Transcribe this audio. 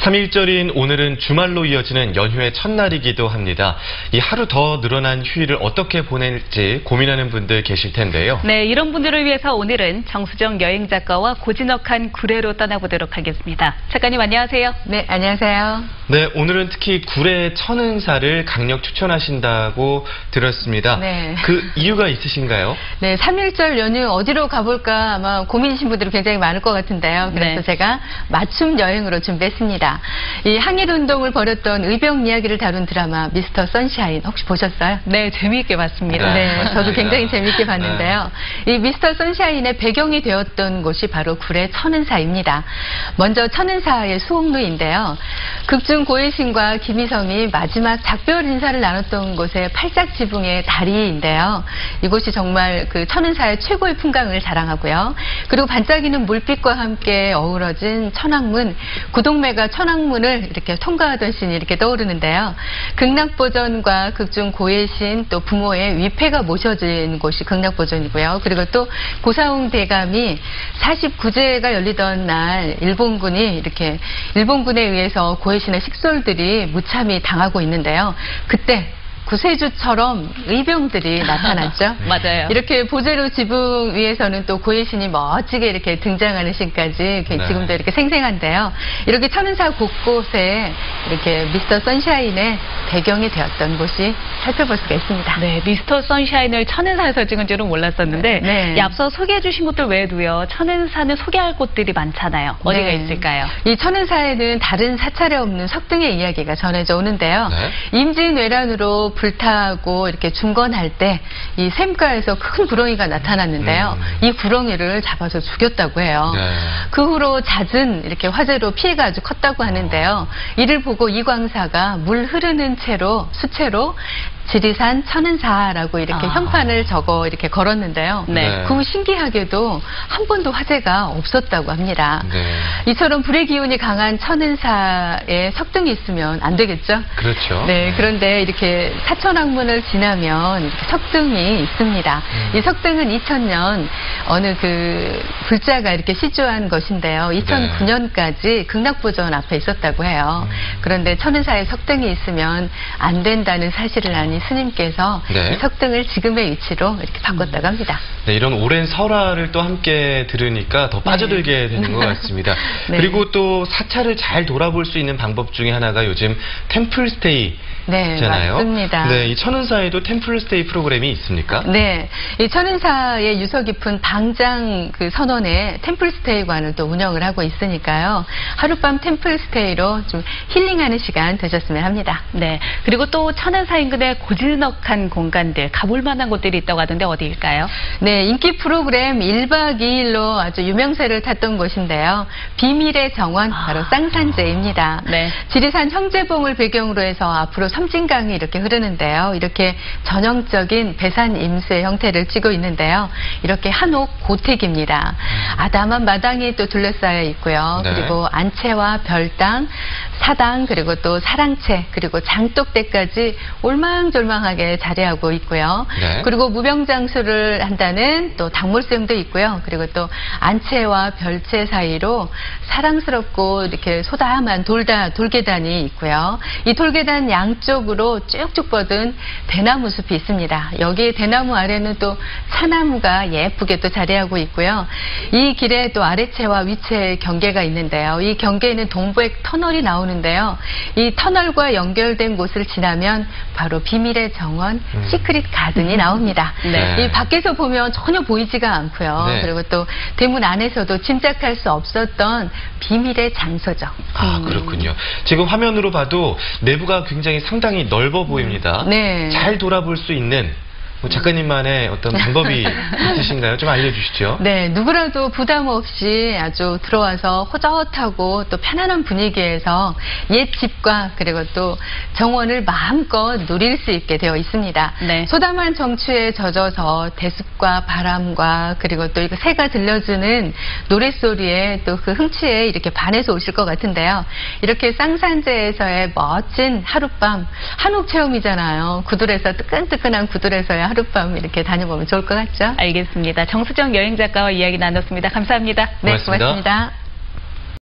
3일절인 오늘은 주말로 이어지는 연휴의 첫날이기도 합니다. 이 하루 더 늘어난 휴일을 어떻게 보낼지 고민하는 분들 계실 텐데요. 네, 이런 분들을 위해서 오늘은 정수정 여행 작가와 고즈넉한 구례로 떠나보도록 하겠습니다. 작가님 안녕하세요. 네, 안녕하세요. 네, 오늘은 특히 구례 천은사를 강력 추천하신다고 들었습니다. 네. 그 이유가 있으신가요? 네, 3일절 연휴 어디로 가볼까 아마 고민이신 분들이 굉장히 많을 것 같은데요. 그래서 네. 제가 맞춤 여행으로 준비했습니다. 이 항일 운동을 벌였던 의병 이야기를 다룬 드라마 미스터 선샤인 혹시 보셨어요? 네, 재미있게 봤습니다. 네, 맞습니다. 저도 굉장히 재밌게 봤는데요. 이 미스터 선샤인의 배경이 되었던 곳이 바로 구례 천은사입니다. 먼저 천은사의 수옥루인데요. 극중 고혜신과 김희성이 마지막 작별 인사를 나눴던 곳의 팔짝 지붕의 다리인데요. 이곳이 정말 그 천은사의 최고의 풍광을 자랑하고요. 그리고 반짝이는 물빛과 함께 어우러진 천왕문, 구동매가 천왕문을 이렇게 통과하던 신이 이렇게 떠오르는데요. 극락보전과 극중 고예신 또 부모의 위패가 모셔진 곳이 극락보전이고요. 그리고 또 고사홍 대감이 49제가 열리던 날 일본군이 이렇게 일본군에 의해서 고예신의 식솔들이 무참히 당하고 있는데요. 그때 구세주처럼 의병들이 나타났죠. 맞아요. 이렇게 보제로 지붕 위에서는 또 고예신이 멋지게 이렇게 등장하는 씬까지 네. 지금도 이렇게 생생한데요. 이렇게 천은사 곳곳에 이렇게 미스터 선샤인의 배경이 되었던 곳이 살펴볼 수가 있습니다. 네, 미스터 선샤인을 천은사에서 찍은 줄은 몰랐었는데 네. 이 앞서 소개해 주신 곳들 외에도요. 천은사는 소개할 곳들이 많잖아요. 어디가 네. 있을까요? 이 천은사에는 다른 사찰에 없는 석등의 이야기가 전해져 오는데요. 네. 임진왜란으로 불타고 이렇게 중건할 때 이 샘가에서 큰 구렁이가 나타났는데요. 음. 이 구렁이를 잡아서 죽였다고 해요. 네. 그 후로 잦은 이렇게 화재로 피해가 아주 컸다고 하는데요. 이를 보고 이광사가 물 흐르는 채로 수채로 지리산 천은사라고 이렇게 아. 현판을 적어 이렇게 걸었는데요. 네. 네. 그 신기하게도 한 번도 화재가 없었다고 합니다. 네. 이처럼 불의 기운이 강한 천은사에 석등이 있으면 안 되겠죠? 그렇죠. 네, 그런데 이렇게 사천왕문을 지나면 석등이 있습니다. 음. 이 석등은 2000년 어느 그 불자가 이렇게 시주한 것인데요. 2009년까지 극락보전 앞에 있었다고 해요. 음. 그런데 천은사에 석등이 있으면 안 된다는 사실을 아니 스님께서 네. 이 석등을 지금의 위치로 이렇게 바꿨다고 합니다. 네, 이런 오랜 설화를 또 함께 들으니까 더 빠져들게 되는 것 같습니다. 네. 그리고 또 사찰을 잘 돌아볼 수 있는 방법 중에 하나가 요즘 템플스테이 네, 잖아요. 맞습니다. 네, 이 천은사에도 템플스테이 프로그램이 있습니까? 네, 이 천은사의 유서 깊은 방장 그 선원에 템플스테이관을 또 운영을 하고 있으니까요. 하룻밤 템플스테이로 좀 힐링하는 시간 되셨으면 합니다. 네. 그리고 또 천은사 인근에 고즈넉한 공간들, 가볼 만한 곳들이 있다고 하던데 어디일까요? 네, 인기 프로그램 1박 2일로 아주 유명세를 탔던 곳인데요. 비밀의 정원, 바로 쌍산제입니다. 네. 지리산 형제봉을 배경으로 해서 앞으로 섬진강이 이렇게 흐르는데요. 이렇게 전형적인 배산 임수의 형태를 띠고 있는데요. 이렇게 한옥 고택입니다. 아담한 마당이 또 둘러싸여 있고요. 네. 그리고 안채와 별당, 사당, 그리고 또 사랑채, 그리고 장독대까지 올 망졸망하게 자리하고 있고요. 네. 그리고 무병장수를 한다는 또 당몰샘도 있고요. 그리고 또 안채와 별채 사이로 사랑스럽고 이렇게 소담한 돌다, 돌계단이 있고요. 이 돌계단 양쪽으로 쭉쭉 뻗은 대나무 숲이 있습니다. 여기 대나무 아래는 또 차나무가 예쁘게 또 자리하고 있고요. 이 길에 또 아래채와 위채 경계가 있는데요. 이 경계에는 동부액 터널이 나오는데요. 이 터널과 연결된 곳을 지나면 바로 비 밀의 정원 음. 시크릿 가든이 나옵니다. 네. 이 밖에서 보면 전혀 보이지가 않고요. 네. 그리고 또 대문 안에서도 짐작할 수 없었던 비밀의 장소죠. 아, 그렇군요. 지금 화면으로 봐도 내부가 굉장히 상당히 넓어 보입니다. 네. 잘 돌아볼 수 있는 뭐 작가님만의 어떤 방법이 있으신가요? 좀 알려주시죠. 네, 누구라도 부담 없이 아주 들어와서 호젓하고 또 편안한 분위기에서 옛 집과 그리고 또 정원을 마음껏 누릴 수 있게 되어 있습니다. 네. 소담한 정취에 젖어서 대숲과 바람과 그리고 또 이거 새가 들려주는 노랫소리에 또 그 흥취에 이렇게 반해서 오실 것 같은데요. 이렇게 쌍산제에서의 멋진 하룻밤 한옥 체험이잖아요. 구들에서 뜨끈뜨끈한 구들에서의 하룻밤 이렇게 다녀보면 좋을 것 같죠? 알겠습니다. 정수정 여행 작가와 이야기 나눴습니다. 감사합니다. 네, 고맙습니다. 고맙습니다.